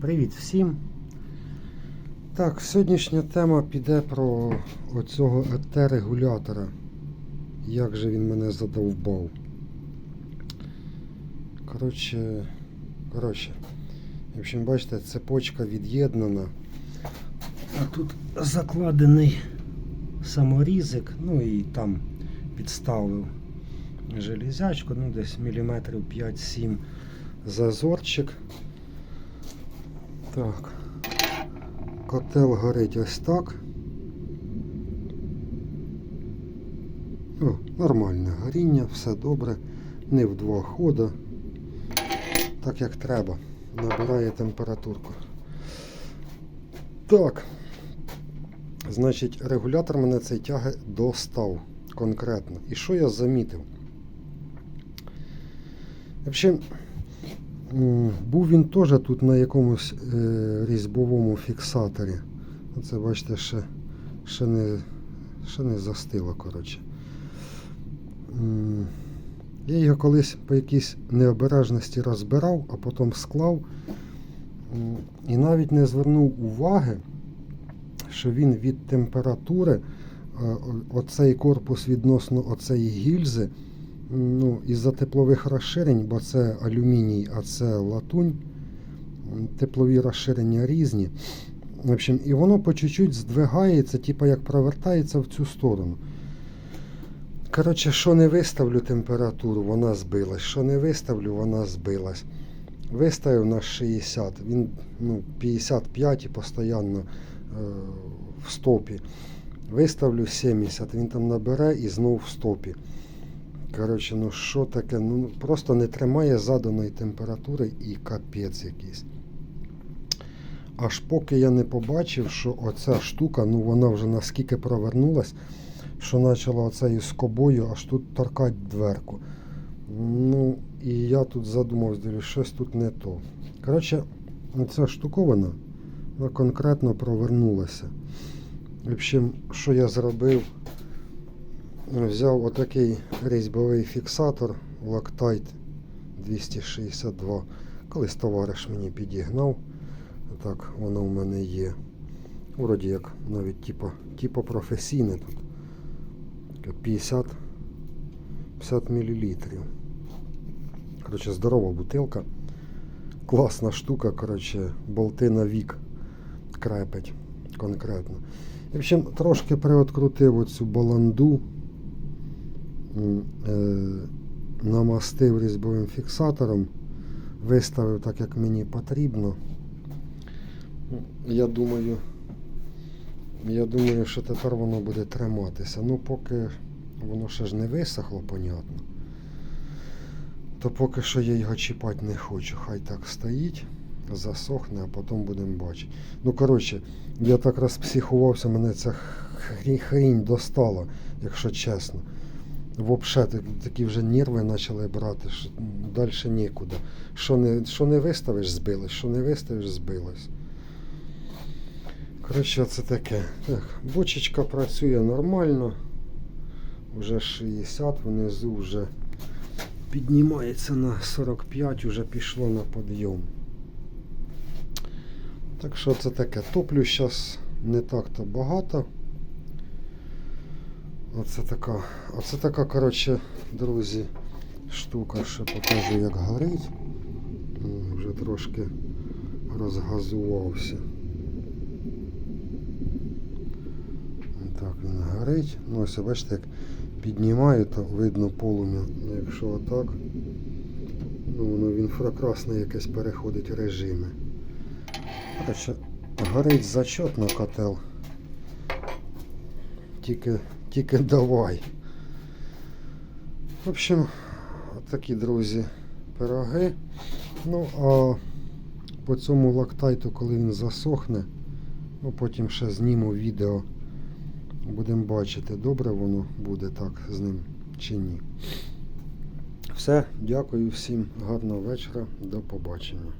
Привіт всім. Так, сьогоднішня тема піде про оцього ЕТ-регулятора. Як же він мене задовбав. Коротше, коротше. В общем, бачите, цепочка від'єднана. А тут закладений саморізик, ну і там підставив железячку, ну десь міліметрів 5-7 зазорчик. Так. Котел горить ось так. О, нормальне горіння, все добре. Не в два хода. Так як треба. Набирає температурку. Так. Значить, регулятор мене цей тяги достав конкретно. І що я замітив? Взагалі, Був він теж тут на якомусь е, різьбовому фіксаторі. Це, бачите, ще, ще, не, ще не застило, коротше. Я його колись по якійсь необережності розбирав, а потім склав і навіть не звернув уваги, що він від температури, е, оцей корпус відносно оцеї гільзи, Ну, із-за теплових розширень, бо це алюміній, а це латунь. Теплові розширення різні. В общем, і воно по чуть-чуть здвигається, типу як провертається в цю сторону. Коротше, що не виставлю температуру, вона збилась. Що не виставлю, вона збилась. Виставив на 60, він ну, 55 і постійно е, в стопі. Виставлю 70, він там набере і знов в стопі. Коротше, ну що таке? Ну просто не тримає заданої температури і капець якийсь. Аж поки я не побачив, що оця штука, ну вона вже наскільки провернулась, що почала оцею скобою аж тут торкати дверку. Ну, і я тут задумався, дивлюсь, щось тут не то. Коротше, ця штуковина вона конкретно провернулася. В общем, що я зробив? Взяв отакий різьбовий фіксатор Loctite 262. Колись товариш мені підігнав. Так, воно в мене є. Вроді як навіть типу, типу професійне тут. 50 50 мл. Коротше, здорова бутилка. Класна штука, коротше, болти на вік крепить конкретно. В общем, трошки приоткрутив оцю баланду, намастив різьбовим фіксатором, виставив так, як мені потрібно. Я думаю, я думаю, що тепер воно буде триматися. Ну, поки воно ще ж не висохло, понятно. То поки що я його чіпати не хочу. Хай так стоїть, засохне, а потім будемо бачити. Ну, коротше, я так розпсихувався, мене ця хрінь, хрінь достала, якщо чесно. Взагалі такі вже нерви почали брати, що далі нікуди. Що не, що не виставиш, збилось, що не виставиш, збилось. Коротше, це таке. Так, бочечка працює нормально. Вже 60, внизу вже піднімається на 45, вже пішло на підйом. Так що це таке. Топлю зараз не так-то багато. Оце така, оце така, коротше, друзі, штука, ще покажу, як горить. Вже трошки розгазувався. Так, він горить. Ну, ось бачите, як піднімаю, то видно полум'я. Ну, Якщо отак, ну воно в інфракрасне якесь переходить режими. Коротше, горить зачетно котел. Тільки, тільки давай. В общем, такі, друзі, пироги. Ну, а по цьому лактайту, коли він засохне, ну потім ще зніму відео. Будемо бачити, добре воно буде так з ним чи ні. Все, дякую всім, гарного вечора, до побачення.